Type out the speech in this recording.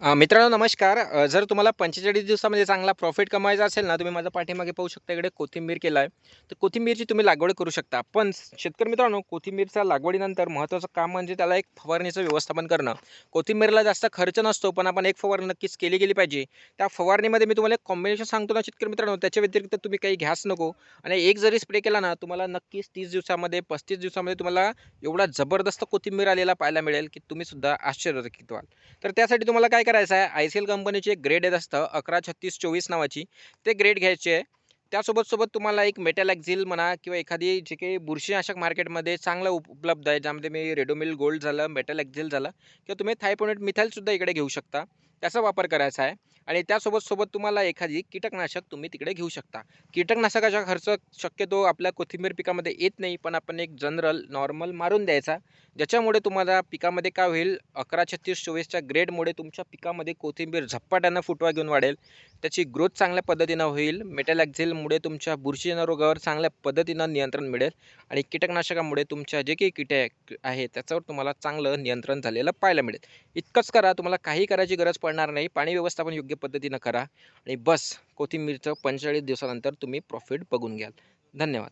मित्रांनो नमस्कार. जर तुम्हाला 45 दिवसामध्ये चांगला प्रॉफिट कमावायचा असेल ना, तुम्ही माझ्या पाठीमागे पाहू शकता इकडे कोथिंबीर केला आहे. तर कोथिंबीरची तुम्ही लागवड करू शकता. पण शेतकरी मित्रांनो, कोथिंबीरच्या लागवडीनंतर महत्त्वाचं काम म्हणजे त्याला एक फवारणीचं व्यवस्थापन करणं. कोथिंबीरला जास्त खर्च नसतो, पण आपण एक फवारणी नक्कीच केली गेली पाहिजे. त्या फवारणीमध्ये मी तुम्हाला एक कॉम्बिनेशन सांगतो ना शेतकरी मित्रांनो, त्याच्या व्यतिरिक्त तुम्ही काही घ्यास नको आणि एक जरी स्प्रे केला ना, तुम्हाला नक्कीच तीस दिवसामध्ये, 35 दिवसामध्ये तुम्हाला एवढा जबरदस्त कोथिंबीर आलेला पाहायला मिळेल, की तुम्ही सुद्धा आश्चर्यचकित व्हाल. तर त्यासाठी तुम्हाला काय करायचं आहे, आय-सी-एल कंपनीची एक ग्रेड येत असतं 113624 नावाची, ते ग्रेड घ्यायची आहे. त्यासोबत सोबत तुम्हाला एक मेटॅलॅक्झिल म्हणा किंवा एखादी जे काही बुरशीनाशक मार्केटमध्ये चांगलं उपलब्ध आहे, ज्यामध्ये मी रेडोमिल गोल्ड झालं, मेटॅलॅक्झिल झालं किंवा तुम्ही थायपोनेट मिथाईलसुद्धा इकडे घेऊ शकता. त्याचा वापर करायचा आहे आणि त्यासोबत सोबत तुम्हाला एखादी कीटकनाशक तुम्ही तिकडे घेऊ शकता. कीटकनाशकाचा खर्च शक्यतो आपल्या कोथिंबीर पिकामध्ये येत नाही, पण आपण एक जनरल नॉर्मल मारून द्यायचा. ज्याच्यामुळे तुम्हाला पिकामध्ये काय होईल अकरा छत्तीस चोवीसच्या ग्रेडमुळे तुमच्या पिकामध्ये कोथिंबीर झपाट्यानं फुटवा घेऊन वाढेल. त्याची ग्रोथ चांगल्या पद्धतीनं होईल. मेटॅलॅक्झिलमुळे तुमच्या बुरशीजन्य रोगावर चांगल्या पद्धतीनं नियंत्रण मिळेल आणि कीटकनाशकामुळे तुमच्या जे काही कीटक आहे त्याच्यावर तुम्हाला चांगलं नियंत्रण झालेलं पाहायला मिळेल. इतकंच करा, तुम्हाला काही करायची गरज पडणार नाही. पाणी व्यवस्थापन योग्य पद्धतीनं करा आणि बस कोथिंबीरचं 45 दिवसानंतर तुम्ही प्रॉफिट बघून घ्याल. धन्यवाद.